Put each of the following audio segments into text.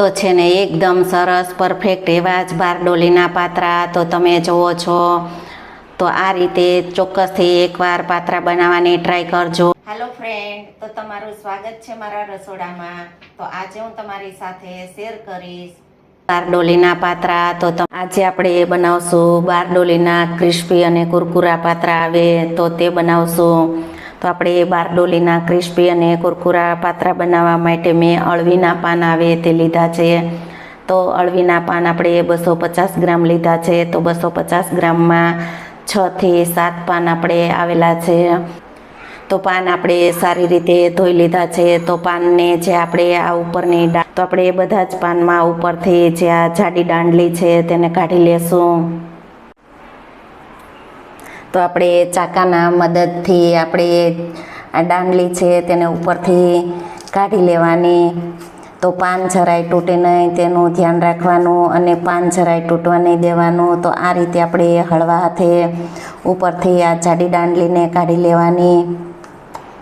તો છે ને એકદમ સરસ પરફેક્ટ એવા જ બારડોલીના પાત્રા. તો તમે જુઓ છો. તો આ રીતે ચોક્કસથી એકવાર પાત્રા બનાવવાની ટ્રાય કરજો. હેલો ફ્રેન્ડ તો તમારું સ્વાગત છે મારા રસોડામાં. તો આજે હું તમારી સાથે શેર કરીશ. બારડોલીના પાત્રા તો આજે આપણે બનાવશું બારડોલીના ક્રિસ્પી અને કુરકુરા પાત્રા આવે તો તે બનાવશું. તો આપણે બારડોલીના ક્રિસ્પી અને કુરકુરા પાત્રા બનાવવા માટે મેં અળવીના પાન આવે તે લીધા છે. તો અળવીના પાન આપણે બસો પચાસ ગ્રામ લીધા છે. તો બસો પચાસ ગ્રામમાં છથી સાત પાન આપણે આવેલા છે. તો પાન આપણે સારી રીતે ધોઈ લીધા છે. તો પાનને જે આપણે આ ઉપરની તો આપણે બધા જ પાનમાં ઉપરથી જે આ જાડી દાંડલી છે તેને કાઢી લેશું. તો આપણે ચાકાના મદદથી આપણે આ દાંડલી છે તેને ઉપરથી કાઢી લેવાની. તો પાન જરાય તૂટે નહીં, તેનું ધ્યાન રાખવાનું અને પાન જરાય તૂટવા નહીં દેવાનું. તો આ રીતે આપણે હળવા હાથે ઉપરથી આ જાડી દાંડલીને કાઢી લેવાની.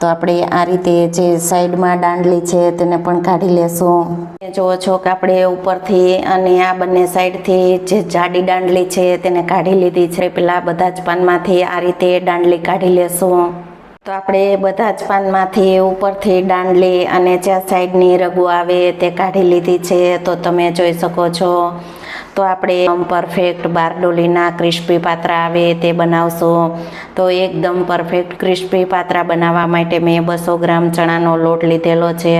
તો આપણે આ રીતે જે સાઈડમાં દાંડલી છે તેને પણ કાઢી લેશું. જુઓ છો કે આપણે ઉપરથી અને આ બંને સાઈડથી જે જાડી દાંડલી છે તેને કાઢી લીધી છે. પેલા બધા જ પાનમાંથી આ રીતે દાંડલી કાઢી લેશું. તો આપણે બધા જ પાનમાંથી ઉપરથી દાંડલી અને જ્યાં સાઈડની રગુ આવે તે કાઢી લીધી છે. તો તમે જોઈ શકો છો તો આપણે પરફેક્ટ બારડોલીના ક્રિસ્પી પાત્રા આવે તે બનાવશું. તો એકદમ પરફેક્ટ ક્રિસ્પી પાત્રા બનાવવા માટે મેં બસો ગ્રામ ચણાનો લોટ લીધેલો છે.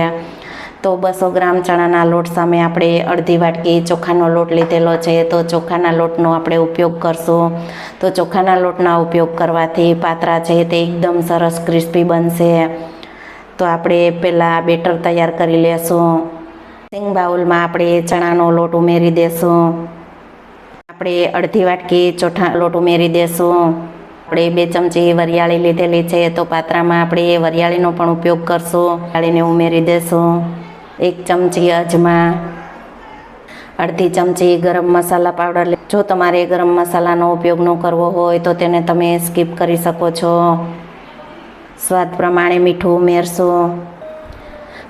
તો બસો ગ્રામ ચણાના લોટ સામે આપણે અડધી વાટકી ચોખાનો લોટ લીધેલો છે. તો ચોખાના લોટનો આપણે ઉપયોગ કરશું. તો ચોખાના લોટના ઉપયોગ કરવાથી પાત્રા છે તે એકદમ સરસ ક્રિસ્પી બનશે. તો આપણે પહેલાં બેટર તૈયાર કરી લેશું. સિંગ બાઉલમાં આપણે ચણાનો લોટ ઉમેરી દેશું. આપણે અડધી વાટકી ચોઠા લોટ ઉમેરી દેશું. આપણે બે ચમચી વરિયાળી લીધેલી છે, તો પાત્રામાં આપણે વરિયાળીનો પણ ઉપયોગ કરશું. વરિયાળીને ઉમેરી દેશું. એક ચમચી અજમા, અડધી ચમચી ગરમ મસાલા પાવડર જો તમારે ગરમ મસાલાનો ઉપયોગ ન કરવો હોય, તો તેને તમે સ્કીપ કરી શકો છો. સ્વાદ પ્રમાણે મીઠું ઉમેરશું.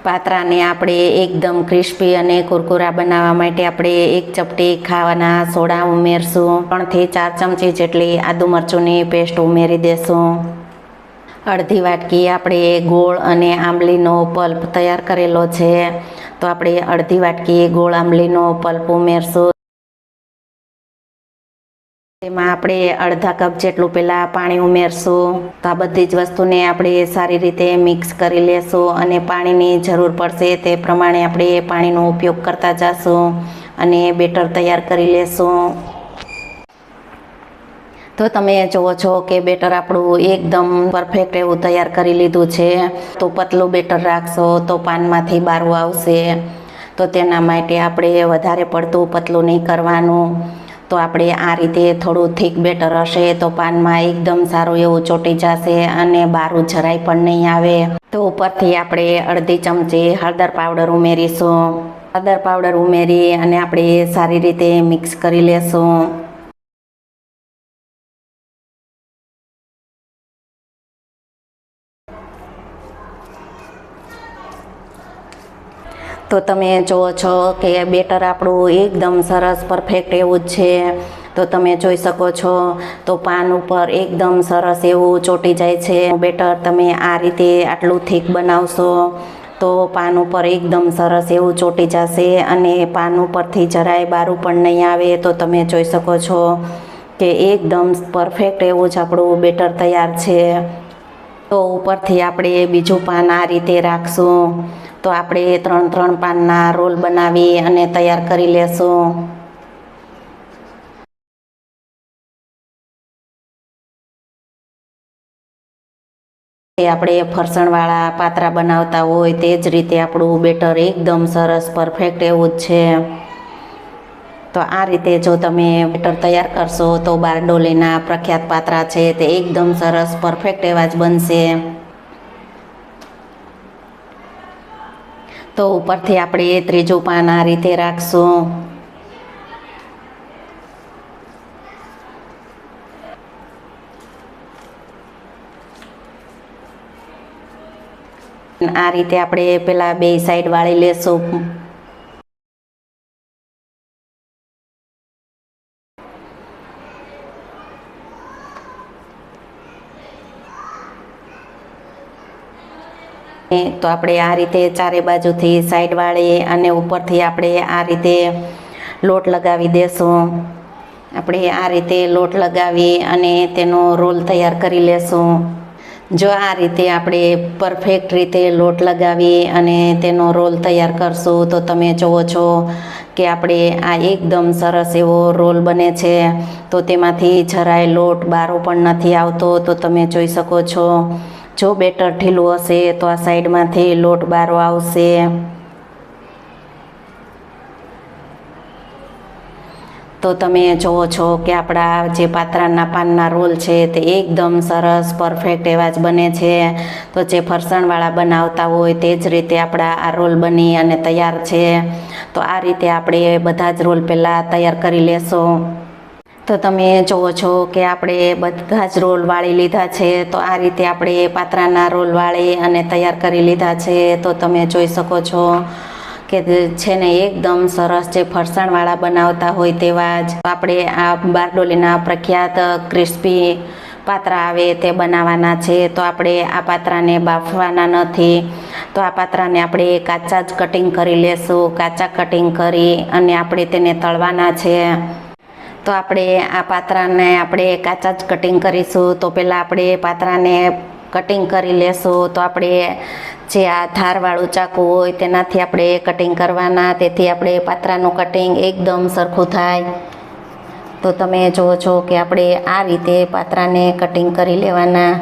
પાત્રાને આપણે એકદમ ક્રિસ્પી અને કુરકુરા બનાવવા માટે આપણે એક ચપટી ખાવાના સોડા ઉમેરશું. ત્રણથી ચાર ચમચી જેટલી આદુ મરચુંની પેસ્ટ ઉમેરી દેશું. અડધી વાટકી આપણે ગોળ અને આંબલીનો પલ્પ તૈયાર કરેલો છે. તો આપણે અડધી વાટકી ગોળ આંબલીનો પલ્પ ઉમેરશું. તેમાં આપણે અડધા કપ જેટલું પહેલાં પાણી ઉમેરશું. તો આ બધી જ વસ્તુને આપણે સારી રીતે મિક્સ કરી લેશું અને પાણીની જરૂર પડશે તે પ્રમાણે આપણે પાણીનો ઉપયોગ કરતા જશું અને બેટર તૈયાર કરી લેશું. તો તમે જુઓ છો કે બેટર આપણું એકદમ પરફેક્ટ એવું તૈયાર કરી લીધું છે. તો પતલું બેટર રાખશો તો પાનમાંથી બારવું આવશે. તો તેના માટે આપણે વધારે પડતું પતલું નહીં કરવાનું. તો આપણે આ રીતે થોડું થીક બેટર હશે તો પાનમાં એકદમ સારું એવું ચોટી જશે અને બારું જરાય પણ નહીં આવે. તો ઉપરથી આપણે અડધી ચમચી હળદર પાવડર ઉમેરીશું. હળદર પાવડર ઉમેરી અને આપણે સારી રીતે મિક્સ કરી લેશું. તો તમે જુઓ છો કે બેટર આપણું એકદમ સરસ પરફેક્ટ એવું જ છે. તો તમે જોઈ શકો છો, તો પાન ઉપર એકદમ સરસ એવું ચોટી જાય છે. બેટર તમે આ રીતે આટલું થીક બનાવશો તો પાન ઉપર એકદમ સરસ એવું ચોટી જશે અને પાન ઉપરથી જરાય બારું પણ નહીં આવે. તો તમે જોઈ શકો છો કે એકદમ પરફેક્ટ એવું જ આપણું બેટર તૈયાર છે. તો ઉપરથી આપણે બીજું પાન આ રીતે રાખશું. તો આપણે ત્રણ ત્રણ પાનના રોલ બનાવી અને તૈયાર કરી લેશું. આપણે ફરસણવાળા પાત્રા બનાવતા હોય તે જ રીતે આપણું બેટર એકદમ સરસ, પરફેક્ટ એવું જ છે. તો આ રીતે જો તમે બેટર તૈયાર કરશો તો બારડોલીના પ્રખ્યાત પાત્રા છે તે એકદમ સરસ, પરફેક્ટ એવા જ બનશે. તો ઉપરથી આપણે એ ત્રીજું પાન આ રીતે રાખશું. આ રીતે આપણે પેલા બે સાઈડ વાળી લેશું. તો આપણે આ રીતે ચારે બાજુથી સાઈડ અને ઉપરથી આપણે આ રીતે લોટ લગાવી દેશું. આપણે આ રીતે લોટ લગાવી અને તેનો રોલ તૈયાર કરી લેશું. જો આ રીતે આપણે પરફેક્ટ રીતે લોટ લગાવી અને તેનો રોલ તૈયાર કરશું, તો તમે જુઓ છો કે આપણે આ એકદમ સરસ એવો રોલ બને છે. તો તેમાંથી જરાય લોટ બારો પણ નથી આવતો, તો તમે જોઈ શકો છો. જો બેટર ઢીલું હશે તો આ સાઈડમાંથી લોટ બારો આવશે. તો તમે જુઓ છો કે આપણા જે પાત્રાના પાનના રોલ છે તે એકદમ સરસ, પરફેક્ટ એવા જ બને છે. તો જે ફરસાણવાળા બનાવતા હોય તે જ રીતે આપણા આ રોલ બની અને તૈયાર છે. તો આ રીતે આપણે બધા જ રોલ પહેલાં તૈયાર કરી લેશું. તો તમે જુઓ છો કે આપણે બધા જ રોલ વાળી લીધા છે, તો આ રીતે આપણે પાત્રાના રોલ વાળી અને તૈયાર કરી લીધા છે, તો તમે જોઈ શકો છો કે છે ને એકદમ સરસ જે ફરસાણવાળા બનાવતા હોય તેવા જ. આપણે આ બારડોલીના પ્રખ્યાત ક્રિસ્પી પાત્રા આવે તે બનાવવાના છે, તો આપણે આ પાત્રાને બાફવાના નથી. તો આ પાત્રાને આપણે કાચા જ કટિંગ કરી લેશું, કાચા કટિંગ કરી અને આપણે તેને તળવાના છે. તો આપણે આ પાત્રાને આપણે કાચા જ કટિંગ કરીશું. તો પહેલાં આપણે પાત્રાને કટિંગ કરી લેશું. તો આપણે જે આ ધારવાળું ચાકુ હોય તેનાથી આપણે કટિંગ કરવાના. તેથી આપણે પાત્રાનું કટિંગ એકદમ સરખું થાય. તો તમે જુઓ છો કે આપણે આ રીતે પાત્રાને કટિંગ કરી લેવાના.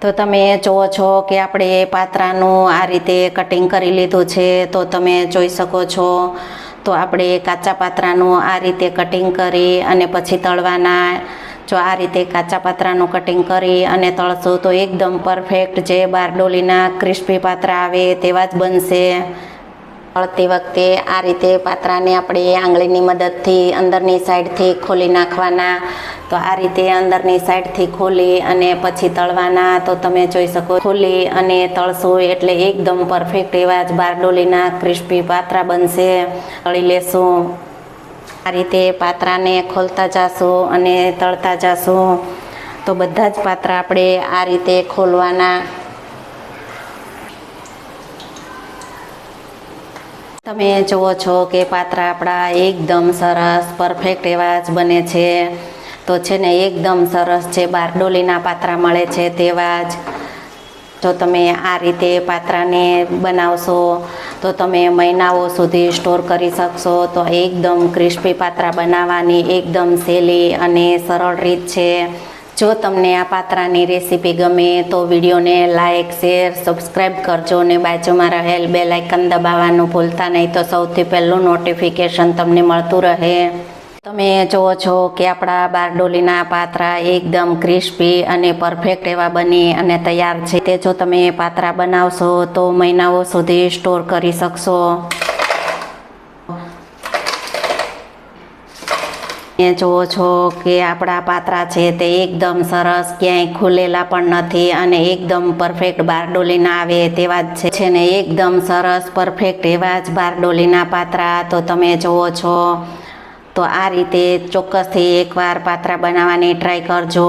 તો તમે જુઓ છો કે આપણે પાત્રાનું આ રીતે કટિંગ કરી લીધું છે. તો તમે જોઈ શકો છો તો આપણે કાચા પાત્રાનું આ રીતે કટિંગ કરી અને પછી તળવાના, જો આ રીતે કાચા પાત્રાનું કટિંગ કરી અને તળશું તો એકદમ પરફેક્ટ જે બારડોલીના ક્રિસ્પી પાત્રા આવે તેવા જ બનશે. તળતી વખતે આ રીતે પાત્રાને આપણે આંગળીની મદદથી અંદરની સાઈડથી ખોલી નાખવાના. તો આ રીતે અંદરની સાઈડથી ખોલી અને પછી તળવાના. તો તમે જોઈ શકો, ખોલી અને તળશું એટલે એકદમ પરફેક્ટ એવા જ બારડોલીના ક્રિસ્પી પાત્રા બનશે. તળી લેશું. આ રીતે પાત્રાને ખોલતા જાશું અને તળતા જાશું. તો બધા જ પાત્રા આપણે આ રીતે ખોલવાના. તમે જુઓ છો કે પાત્રા આપણા એકદમ સરસ પરફેક્ટ એવા જ બને છે. તો છે ને એકદમ સરસ છે બારડોલીના પાત્રા મળે છે તેવા જ. જો તમે આ રીતે પાત્રાને બનાવશો, તો તમે મહિનાઓ સુધી સ્ટોર કરી શકશો. તો એકદમ ક્રિસ્પી પાત્રા બનાવવાની, એકદમ સહેલી અને સરળ રીત છે. જો તમને આ પાત્રાની રેસીપી ગમે તો વિડીયોને લાઇક શેર સબસ્ક્રાઈબ કરજો અને બાજુમાં રહેલ બે લાઇકન દબાવવાનું ભૂલતા નહીં તો સૌથી પહેલું નોટિફિકેશન તમને મળતું રહે. તમે જુઓ છો કે આપણા બારડોલીના પાત્રા એકદમ ક્રિસ્પી અને પરફેક્ટ એવા બની અને તૈયાર છે. તે જો તમે પાત્રા બનાવશો તો મહિનાઓ સુધી સ્ટોર કરી શકશો. એ જુઓ છો કે આપણા પાત્રા છે તે એકદમ સરસ, ક્યાંય ખુલેલા પણ નથી અને એકદમ પરફેક્ટ બારડોલીના આવે તેવા જ છે ને એકદમ સરસ પરફેક્ટ એવા જ બારડોલીના પાત્રા. તો તમે જુઓ છો, તો આ રીતે ચોક્કસથી એકવાર પાત્રા બનાવવાની ટ્રાય કરજો.